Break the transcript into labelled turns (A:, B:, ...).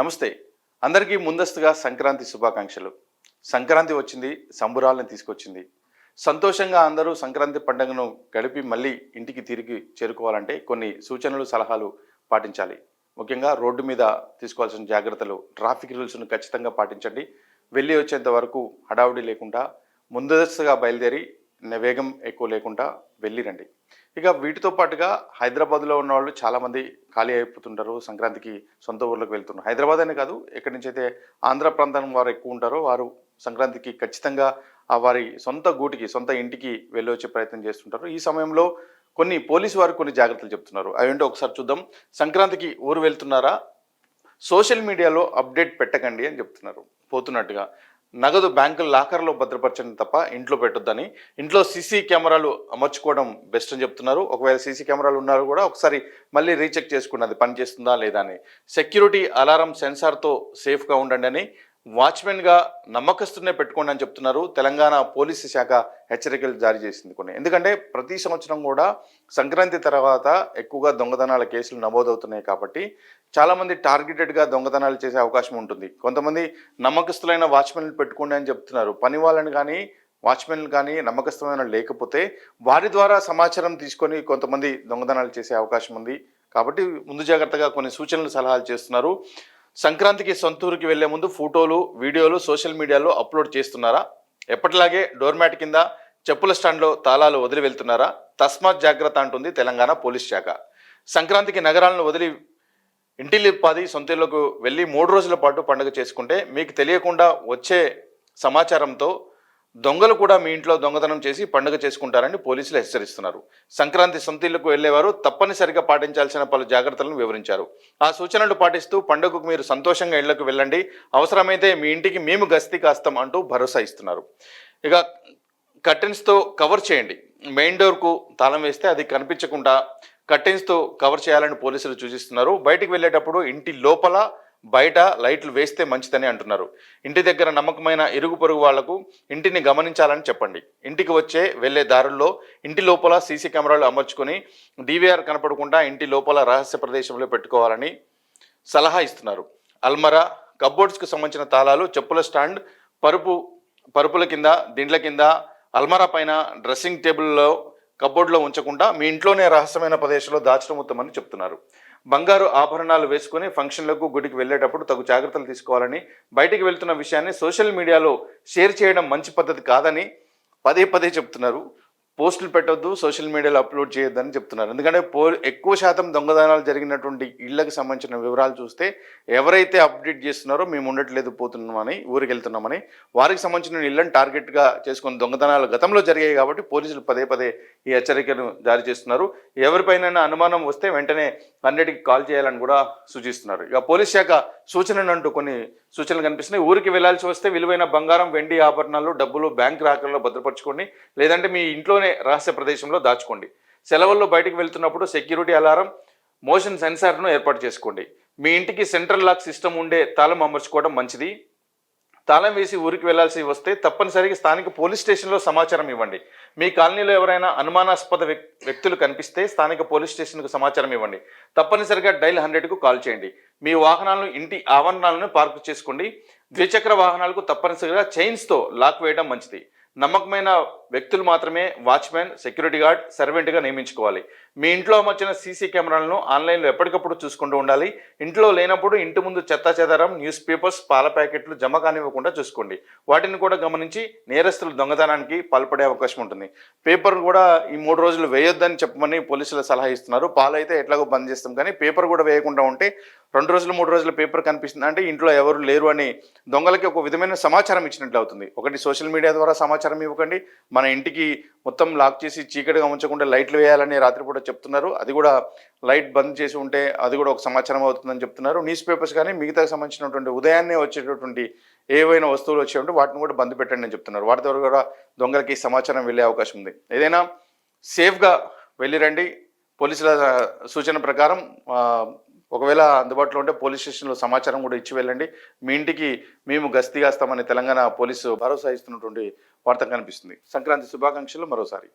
A: నమస్తే. అందరికీ ముందస్తుగా సంక్రాంతి శుభాకాంక్షలు. సంక్రాంతి వచ్చింది సంబురాలను తీసుకొచ్చింది. సంతోషంగా అందరూ సంక్రాంతి పండుగను గడిపి మళ్ళీ ఇంటికి తిరిగి చేరుకోవాలంటే కొన్ని సూచనలు సలహాలు పాటించాలి. ముఖ్యంగా రోడ్డు మీద తీసుకోవాల్సిన జాగ్రత్తలు ట్రాఫిక్ రూల్స్ను ఖచ్చితంగా పాటించండి. వెళ్ళి వచ్చేంత వరకు హడావుడి లేకుండా ముందస్తుగా బయలుదేరి వేగం ఎక్కువ లేకుండా వెళ్ళిరండి. ఇక వీటితో పాటుగా హైదరాబాద్లో ఉన్న వాళ్ళు చాలామంది ఖాళీ అయిపోతుంటారు సంక్రాంతికి సొంత ఊర్లకు వెళ్తున్నారు. హైదరాబాద్ అనే కాదు ఎక్కడి నుంచి అయితే ఆంధ్ర ప్రాంతం వారు ఎక్కువ ఉంటారో వారు సంక్రాంతికి ఖచ్చితంగా ఆ వారి సొంత గూటికి సొంత ఇంటికి వెళ్ళొచ్చే ప్రయత్నం చేస్తుంటారు. ఈ సమయంలో కొన్ని పోలీసు వారు కొన్ని జాగ్రత్తలు చెప్తున్నారు. అవేంటో ఒకసారి చూద్దాం. సంక్రాంతికి ఊరు వెళ్తున్నారా? సోషల్ మీడియాలో అప్డేట్ పెట్టకండి అని చెప్తున్నారు. పోతున్నట్టుగా. నగదు బ్యాంకుల లాకర్లో భద్రపరచండి తప్ప ఇంట్లో పెట్టొద్దని. ఇంట్లో సీసీ కెమెరాలు అమర్చుకోవడం బెస్ట్ అని చెప్తున్నారు. ఒకవేళ సీసీ కెమెరాలు ఉన్నారు కూడా ఒకసారి మళ్ళీ రీచెక్ చేసుకుని అది పనిచేస్తుందా లేదా అని. సెక్యూరిటీ అలారం సెన్సార్తో సేఫ్గా ఉండండి అని వాచ్మెన్గా నమ్మకస్తునే పెట్టుకోండి అని చెప్తున్నారు. తెలంగాణ పోలీసు శాఖ హెచ్చరికలు జారీ చేసింది కొన్ని. ఎందుకంటే ప్రతి సంవత్సరం కూడా సంక్రాంతి తర్వాత ఎక్కువగా దొంగతనాల కేసులు నమోదవుతున్నాయి కాబట్టి చాలామంది టార్గెటెడ్గా దొంగతనాలు చేసే అవకాశం ఉంటుంది. కొంతమంది నమ్మకస్తులైన వాచ్మెన్లు పెట్టుకోండి అని చెప్తున్నారు. పని వాళ్ళని కానీ వాచ్మెన్లు కానీ నమ్మకస్తులైన లేకపోతే వారి ద్వారా సమాచారం తీసుకొని కొంతమంది దొంగతనాలు చేసే అవకాశం ఉంది. కాబట్టి ముందు జాగ్రత్తగా కొన్ని సూచనలు సలహాలు చేస్తున్నారు. సంక్రాంతికి సొంతూరుకి వెళ్ళే ముందు ఫోటోలు వీడియోలు సోషల్ మీడియాలో అప్లోడ్ చేస్తున్నారా? ఎప్పటిలాగే డోర్ మ్యాట్ కింద చెప్పుల స్టాండ్లో తాళాలు వదిలి వెళ్తున్నారా? తస్మాత్ జాగ్రత్త అంటుంది తెలంగాణ పోలీస్ శాఖ. సంక్రాంతికి నగరాలను వదిలి ఇంటిల్లిపాది సొంతలకు వెళ్ళి మూడు రోజుల పాటు పండుగ చేసుకుంటే మీకు తెలియకుండా వచ్చే సమాచారంతో దొంగలు కూడా మీ ఇంట్లో దొంగతనం చేసి పండుగ చేసుకుంటారని పోలీసులు హెచ్చరిస్తున్నారు. సంక్రాంతి సొంతిళ్ళకు వెళ్ళేవారు తప్పనిసరిగా పాటించాల్సిన పలు జాగ్రత్తలను వివరించారు. ఆ సూచనలు పాటిస్తూ పండుగకు మీరు సంతోషంగా ఇళ్ళకు వెళ్ళండి అవసరమైతే మీ ఇంటికి మేము గస్తీ కాస్తాం అంటూ భరోసా ఇస్తున్నారు. ఇక కర్టెన్స్తో కవర్ చేయండి. మెయిన్ డోర్కు తాళం వేస్తే అది కనిపించకుండా కర్టెన్స్తో కవర్ చేయాలని పోలీసులు సూచిస్తున్నారు. బయటికి వెళ్ళేటప్పుడు ఇంటి లోపల బయట లైట్లు వేస్తే మంచిదని అంటున్నారు. ఇంటి దగ్గర నమ్మకమైన ఇరుగు పొరుగు వాళ్ళకు ఇంటిని గమనించాలని చెప్పండి. ఇంటికి వచ్చే వెళ్ళే దారుల్లో ఇంటి లోపల సీసీ కెమెరాలు అమర్చుకొని డీవీఆర్ కనపడకుండా ఇంటి లోపల రహస్య ప్రదేశంలో పెట్టుకోవాలని సలహా ఇస్తున్నారు. అల్మరా కబ్బోర్డ్స్కి సంబంధించిన తాళాలు చెప్పుల స్టాండ్ పరుపు పరుపుల కింద దిండ్ల కింద అల్మరా పైన డ్రెస్సింగ్ టేబుల్లో కబోర్డ్లో ఉంచకుండా మీ ఇంట్లోనే రహస్యమైన ప్రదేశంలో దాచడం ఉత్తమని చెప్తున్నారు. బంగారు ఆభరణాలు వేసుకుని ఫంక్షన్లకు గుడికి వెళ్ళేటప్పుడు తగు జాగ్రత్తలు తీసుకోవాలని బయటికి వెళ్తున్న విషయాన్ని సోషల్ మీడియాలో షేర్ చేయడం మంచి పద్ధతి కాదని పదే పదే చెప్తున్నారు. పోస్టులు పెట్టొద్దు సోషల్ మీడియాలో అప్లోడ్ చేయొద్దని చెప్తున్నారు. ఎందుకంటే పో ఎక్కువ శాతం దొంగదానాలు జరిగినటువంటి ఇళ్ళకు సంబంధించిన వివరాలు చూస్తే ఎవరైతే అప్డేట్ చేస్తున్నారో మేము ఉండట్లేదు పోతున్నామని ఊరికి వెళ్తున్నామని వారికి సంబంధించిన ఇళ్ళను టార్గెట్గా చేసుకుని దొంగతనాలు గతంలో జరిగాయి కాబట్టి పోలీసులు పదే పదే ఈ హెచ్చరికను జారీ చేస్తున్నారు. ఎవరిపైన అనుమానం వస్తే వెంటనే అన్నిటికీ కాల్ చేయాలని కూడా సూచిస్తున్నారు. ఇక పోలీస్ శాఖ సూచనలు అంటూ కొన్ని సూచనలు కనిపిస్తున్నాయి. ఊరికి వెళ్ళాల్సి వస్తే విలువైన బంగారం వెండి ఆభరణాలు డబ్బులు బ్యాంక్ రాకర్లో భద్రపరచుకోండి. లేదంటే మీ ఇంట్లోనే రహస్య ప్రదేశంలో దాచుకోండి. సెలవుల్లో బయటకు వెళ్తున్నప్పుడు సెక్యూరిటీ అలారం మోషన్ సెన్సార్ను ఏర్పాటు చేసుకోండి. మీ ఇంటికి సెంట్రల్ లాక్ సిస్టమ్ ఉండే తాళం అమర్చుకోవడం మంచిది. తాళం వేసి ఊరికి వెళ్ళాల్సి వస్తే తప్పనిసరిగా స్థానిక పోలీస్ స్టేషన్లో సమాచారం ఇవ్వండి. మీ కాలనీలో ఎవరైనా అనుమానాస్పద వ్యక్- వ్యక్తులు కనిపిస్తే స్థానిక పోలీస్ స్టేషన్కు సమాచారం ఇవ్వండి. తప్పనిసరిగా డైల్ హండ్రెడ్కు కాల్ చేయండి. మీ వాహనాలను ఇంటి ఆవరణాలను పార్కు చేసుకోండి. ద్విచక్ర వాహనాలకు తప్పనిసరిగా చైన్స్తో లాక్ వేయడం మంచిది. నమ్మకమైన వ్యక్తులు మాత్రమే వాచ్మెన్ సెక్యూరిటీ గార్డ్ సర్వెంట్గా నియమించుకోవాలి. మీ ఇంట్లో అమర్చిన సీసీ కెమెరాలను ఆన్లైన్లో ఎప్పటికప్పుడు చూసుకుంటూ ఉండాలి. ఇంట్లో లేనప్పుడు ఇంటి ముందు చెత్త చెదారం న్యూస్ పేపర్స్ పాల ప్యాకెట్లు జమ కానివ్వకుండా చూసుకోండి. వాటిని కూడా గమనించి నేరస్తులు దొంగతనానికి పాల్పడే అవకాశం ఉంటుంది. పేపర్ కూడా ఈ మూడు రోజులు వేయొద్దని చెప్పమని పోలీసులు సలహా ఇస్తున్నారు. పాలైతే ఎట్లాగో బంద్ చేస్తాం కానీ పేపర్ కూడా వేయకుండా ఉంటే రెండు రోజులు మూడు రోజులు పేపర్ కనిపిస్తుంది అంటే ఇంట్లో ఎవరు లేరు అని దొంగలకి ఒక విధమైన సమాచారం ఇచ్చినట్లు అవుతుంది. ఒకటి సోషల్ మీడియా ద్వారా సమాచారం ఇవ్వకండి. మన ఇంటికి మొత్తం లాక్ చేసి చీకటిగా ఉంచకుండా లైట్లు వేయాలని రాత్రిపూట చెప్తున్నారు. అది కూడా లైట్ బంద్ చేసి ఉంటే అది కూడా ఒక సమాచారం అవుతుందని చెప్తున్నారు. న్యూస్ పేపర్స్ కానీ మిగతా సంబంధించినటువంటి ఉదయాన్నే వచ్చేటటువంటి ఏవైనా వస్తువులు వచ్చేటువంటి వాటిని కూడా బంద్ పెట్టండి అని చెప్తున్నారు. వాటి ద్వారా కూడా దొంగలకి సమాచారం వెళ్ళే అవకాశం ఉంది. ఏదైనా సేఫ్గా వెళ్ళిరండి పోలీసుల సూచన ప్రకారం ఒకవేళ అందుబాటులో ఉంటే పోలీస్ స్టేషన్లో సమాచారం కూడా ఇచ్చి వెళ్ళండి. మీ ఇంటికి మేము గస్తీ కాస్తామని తెలంగాణ పోలీసు భరోసా ఇస్తున్నటువంటి వార్త కనిపిస్తుంది. సంక్రాంతి శుభాకాంక్షలు మరోసారి.